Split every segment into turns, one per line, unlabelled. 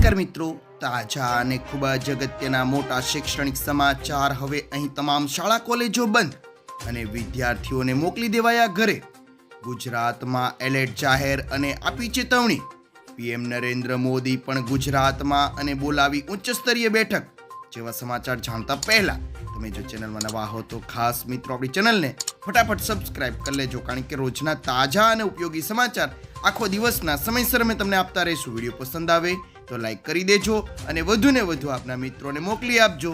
નમસ્કાર મિત્રો. તાજા અને ખૂબ જ અગત્યના મોટા શૈક્ષણિક સમાચાર હવે અહીં તમામ શાળા, કોલેજો બંધ અને વિદ્યાર્થીઓને મોકલી દેવાયા ઘરે. ગુજરાતમાં એલર્ટ જાહેર અને આપી ચેતવણી. પીએમ નરેન્દ્ર મોદી પણ ગુજરાતમાં અને બોલાવી ઉચ્ચ સ્તરીય બેઠક. જેવા સમાચાર જાણતા પહેલા તમે જો ચેનલમાં નવા હો તો ખાસ મિત્રો આપણી ચેનલને ફટાફટ સબસ્ક્રાઇબ કરી લેજો, કારણ કે રોજના તાજા અને ઉપયોગી સમાચાર આખો દિવસના સમયસર અમે તમને આપતા રહીશું. વીડિયો પસંદ આવે તો લાઈક કરી દેજો અને વધુને વધુ આપના મિત્રોને મોકલી આપજો.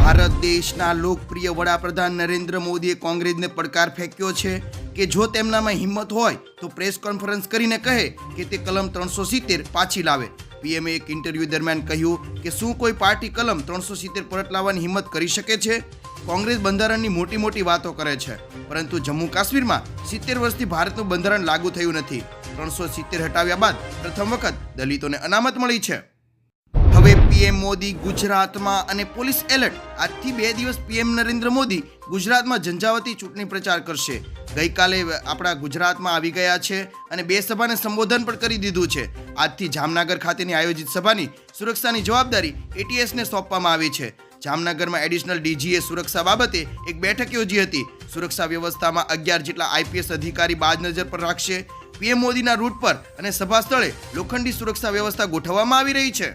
ભારત દેશના લોકપ્રિય વડાપ્રધાન નરેન્દ્ર મોદીએ કોંગ્રેસને પડકાર ફેંક્યો છે કે જો તેમનામાં હિંમત હોય તો પ્રેસ કોન્ફરન્સ કરીને કહે કે તે કલમ ત્રણસો સિત્તેર પાછી લાવે. પીએમએ એક ઇન્ટરવ્યૂ દરમિયાન કહ્યું કે શું કોઈ પાર્ટી કલમ ત્રણસો સિત્તેર પરત લાવવાની હિંમત કરી શકે છે? કોંગ્રેસ બંધારણની મોટી મોટી વાતો કરે છે, પરંતુ જમ્મુ કાશ્મીરમાં સિત્તેર વર્ષથી ભારતનું બંધારણ લાગુ થયું નથી. ત્રણસો સિત્તેર હટાવ્યા બાદ પ્રથમ વખત દલિતોને અનામત મળી છે. હવે પીએમ મોદી ગુજરાતમાં અને પોલીસ એલર્ટ. આજથી બે દિવસ પીએમ નરેન્દ્ર મોદી ગુજરાતમાં ઝંઝાવતી ચૂંટણી પ્રચાર કરશે. ગઈકાલે આપણા ગુજરાતમાં આવી ગયા છે અને બે સભાને સંબોધન પણ કરી દીધું છે. આજથી જામનગર ખાતેની આયોજિત સભાની સુરક્ષાની જવાબદારી એટીએસને સોંપવામાં આવી છે. જામનગરમાં એડિશનલ ડીજીએ સુરક્ષા બાબતે એક બેઠક યોજી હતી. સુરક્ષા વ્યવસ્થામાં અગિયાર જેટલા આઈપીએસ અધિકારી બાજ નજર પર રાખશે. પીએમ મોદીના રૂટ પર અને સભા સ્થળે લોખંડી સુરક્ષા વ્યવસ્થા ગોઠવવામાં આવી રહી છે.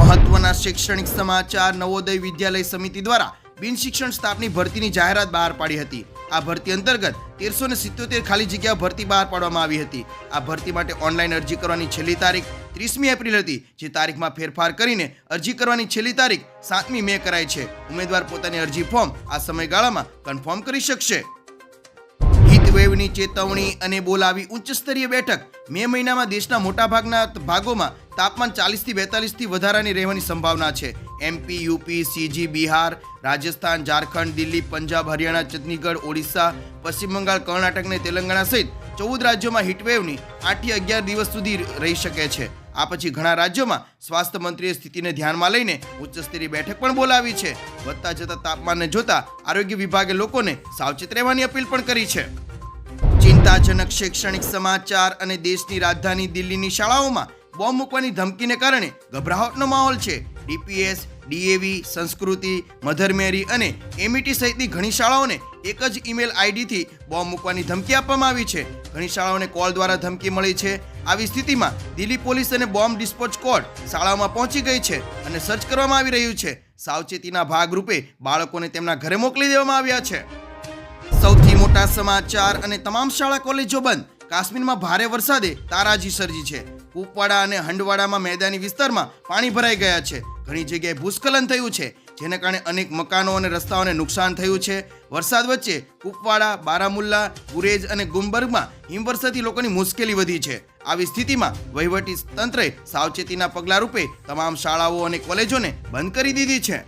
મહત્વના શૈક્ષણિક સમાચાર નવોદય વિદ્યાલય સમિતિ દ્વારા બિન શિક્ષણ સ્ટાફની ભરતીની જાહેરાત બહાર પાડી હતી. આ ભરતી અંતર્ગત તેરસો ને સિત્યોતેર ખાલી જગ્યા ભરતી બહાર પાડવામાં આવી હતી. આ ભરતી માટે ઓનલાઈન અરજી કરવાની છેલ્લી તારીખ ત્રીસમી એપ્રિલ હતી, જે તારીખમાં ફેરફાર કરીને અરજી કરવાની છેલ્લી તારીખ સાતમી મે કરાઈ છે. ઉમેદવાર પોતાની અરજી ફોર્મ આ સમયગાળામાં કન્ફર્મ કરી શકશે. હીટવેવની ચેતવણી અને બોલાવી ઉચ્ચ સ્તરીય બેઠક. મે મહિનામાં દેશના મોટાભાગના ભાગોમાં તાપમાન ચાલીસથી બેતાલીસથી વધારાની રહેવાની સંભાવના છે. M P U P C G Bihar, Rajasthan, Jharkhand, Delhi, Punjab, Haryana Chhattisgarh Odisha, Paschim Bengal, Karnataka અને તેલંગાણા સહિત ચૌદ રાજ્યોમાં હીટવેવની આઠથી અગિયાર દિવસ સુધી રહી શકે છે. આ પછી ઘણા રાજ્યોમાં સ્વાસ્થ્ય મંત્રીએ સ્થિતિને ધ્યાનમાં લઈને ઉચ્ચસ્તરીય બેઠક પણ બોલાવી છે. વધતા જતા તાપમાનને જોતા આરોગ્ય વિભાગે લોકોને સાવચેત રહેવાની અપીલ પણ કરી છે. ચિંતાજનક શૈક્ષણિક સમાચાર અને દેશની રાજધાની દિલ્હીની શાળાઓમાં બોમ્બ મૂકવાની ધમકીને કારણે ગભરાહટનો માહોલ છે. DPS DAV Sanskriti, Mother Mary અને એમઈટી સહિતની ઘણી શાળાઓને એક જ ઈમેલ આઈડીથી બોમ્બ મૂકવાની ધમકી આપવામાં આવી છે. ઘણી શાળાઓને કોલ દ્વારા ધમકી મળી છે. આવી સ્થિતિમાં દિલ્હી પોલીસ અને બોમ્બ ડિસ્પોચ કોડ શાળાઓમાં પહોંચી ગઈ છે અને સર્ચ કરવામાં આવી રહ્યું છે. સાવચેતીના ભાગરૂપે બાળકોને તેમના ઘરે મોકલી દેવામાં આવ્યા છે. મોટા સમાચાર અને તમામ શાળા કોલેજો બંધ. કાશ્મીરમાં ભારે વરસાદે તારાજી સર્જી છે. કુપવાડા અને હંડવાડામાં મેદાની વિસ્તારમાં પાણી ભરાઈ ગયા છે. ઘણી જગ્યાએ ભૂસ્ખલન થયું છે, જેને કારણે અનેક મકાનો અને રસ્તાઓને નુકસાન થયું છે. વરસાદ વચ્ચે કુપવાડા, બારામુલ્લા ગુરેજ અને ગુમબર્ગમાં હિમવર્ષાથી લોકોની મુશ્કેલી વધી છે. આવી સ્થિતિમાં વહીવટી તંત્રે સાવચેતીના પગલા રૂપે તમામ શાળાઓ અને કોલેજોને બંધ કરી દીધી છે.